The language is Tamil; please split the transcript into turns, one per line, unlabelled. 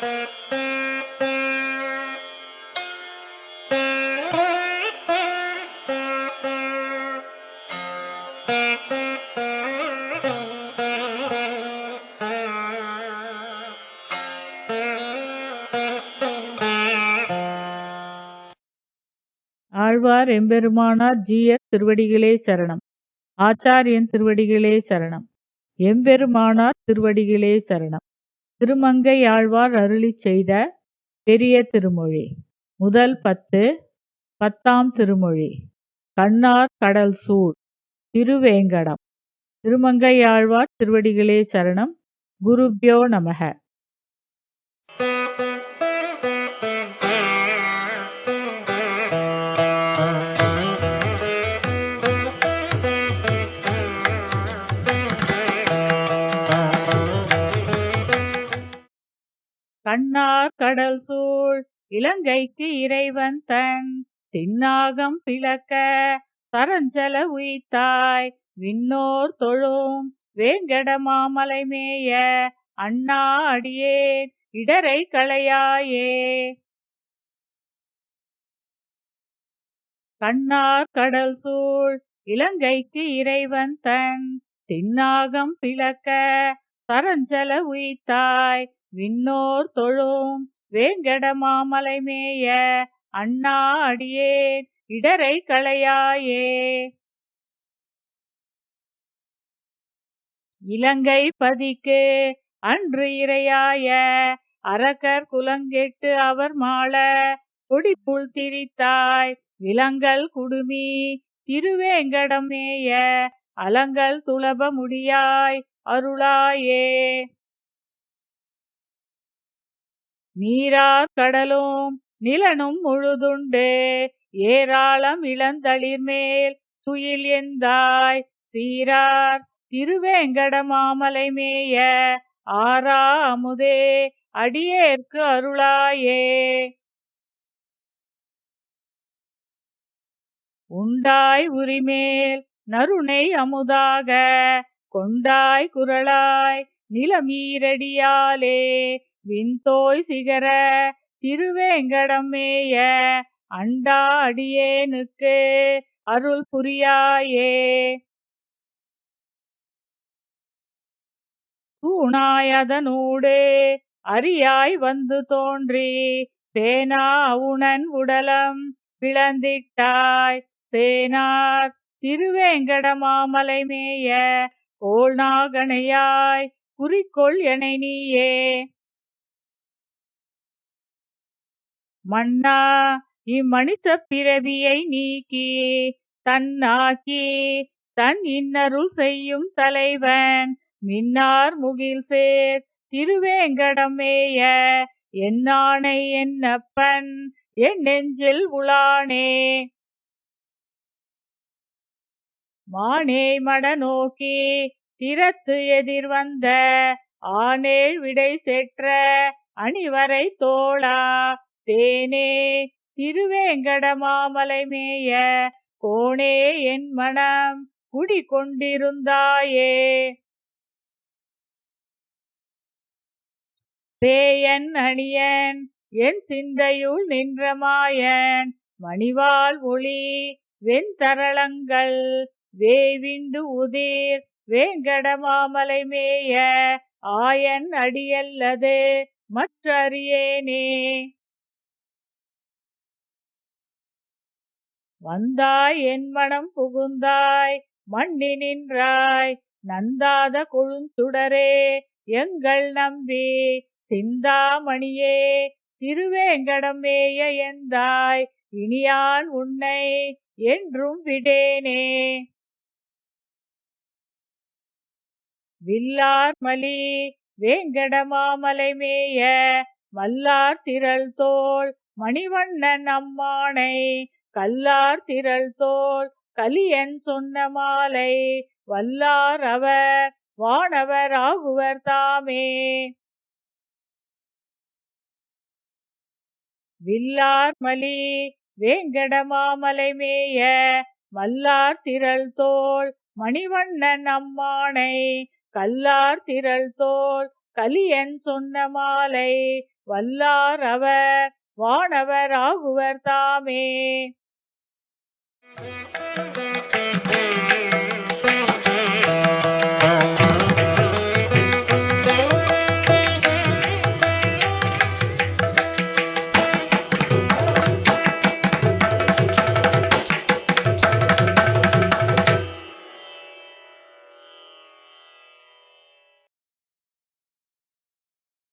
ஆழ்வார் எம்பெருமானார் ஜீயர் திருவடிகளே சரணம். ஆச்சாரியன் திருவடிகளே சரணம். எம்பெருமானார் திருவடிகளே சரணம். திருமங்கையாழ்வார் அருளி அருளிச் செய்த பெரிய திருமொழி. முதல் பத்து பத்தாம் திருமொழி. கண்ணார் கடல் சூழ். திருவேங்கடம். திருமங்கையாழ்வார் திருவடிகளே சரணம். குருப்யோ நமக. கண்ணார் கடல் சூழ் இலங்கைக்கு இறைவன் தன் தின்னாகம் பிளக்க சரஞ்சல உயித்தாய் விண்ணோர் தொழும் வேங்கட மாமலை மேய அண்ணா அடியேன் இடரை களையாயே. கண்ணார் கடல் சூழ் இலங்கைக்கு இறைவன் தன் தின்னாகம் பிளக்க சரஞ்சல உயித்தாய் விண்ணோர் தொழும் வேங்கட மாமலை மேய அண்ணா அடியேன் இடரை களையாயே. இலங்கை பதிக்கு அன்று இரையாய அரக்கர் குலங்கெட்டு அவர் மாள கொடிப்புள் திரித்தாய் விலங்கல் குடுமி திருவேங்கடம் மேய அலங்கல் துளப முடியாய் அருளாயே. நீரார் கடலும் நிலனும் முழுதுண்டு ஏராளம் இளந்தளிர் மேல் துயில் எந்தாய்? சீரார் திருவேங்கட மாமலை மேய ஆரா அமுதே அடியேற்கு அருளாயே. உண்டாய் உரிமேல் நருணை அமுதாக கொண்டாய் குரலாய் நிலமீரடியாலே விண்தோய் சிகர திருவேங்கடம் மேய அண்டா அடியேனுக்கு அருள் புரியாயே. தூணாயதனூடு அரியாய் வந்து தோன்றி தேனா உணன் உடலம் பிளந்திட்டாய் தேனார் திருவேங்கட மாமலை மேய கோள்நாகனையாய் குறிக்கொள் என நீயே. மன்னா இம்மனிச பிறவியை நீக்கி தன்னாக்கி தன் இன்னருள் செய்யும் தலைவன் மின்னார் முகில் சேர் திருவேங்கடமேய என்னானை என்னப்பன் என் நெஞ்சில் உளானே மானே மட நோக்கி திறத்து எதிர் வந்த ஆனேழ் விடை செற்ற அணிவரை தோளா தேனே திருவேங்கட மாமலை மேய கோணே என் மனம் குடி கொண்டிருந்தாயே சேயன் அணியன் என் சிந்தையுள் நின்ற மாயன் மணிவால் ஒளி வெண்தரளங்கள் வேவிண்டு உதிர் வேங்கடமாமலை மேய ஆயன் அடியல்லது மற்றறியேனே. வந்தாய் என் மனம் புகுந்தாய் மண்ணி நின்றாய் நந்தாத கொழுந்துடரே எங்கள் நம்பி சிந்தாமணியே திருவேங்கடம் மேய எந்தாய் இனியான் உன்னை என்றும் விடேனே. வில்லார் மலி வேங்கடமாமலை மேய மல்லார் திரள் தோல் மணிவண்ணன் அம்மானை கல்லார் திரள் தோல் கலியன் சொன்ன மாலை வல்லார் அவர் வானவர் ஆகுவர் தாமே. வில்லார் மலி வேங்கடமாமலை மேய மல்லார் திரள் தோல் மணிவண்ணன் அம்மானை. கல்லார் திரள் தோல் கலியன் சொன்ன மாலை வல்லார் அவர் வானவர் ஆகுவர் தாமே. Música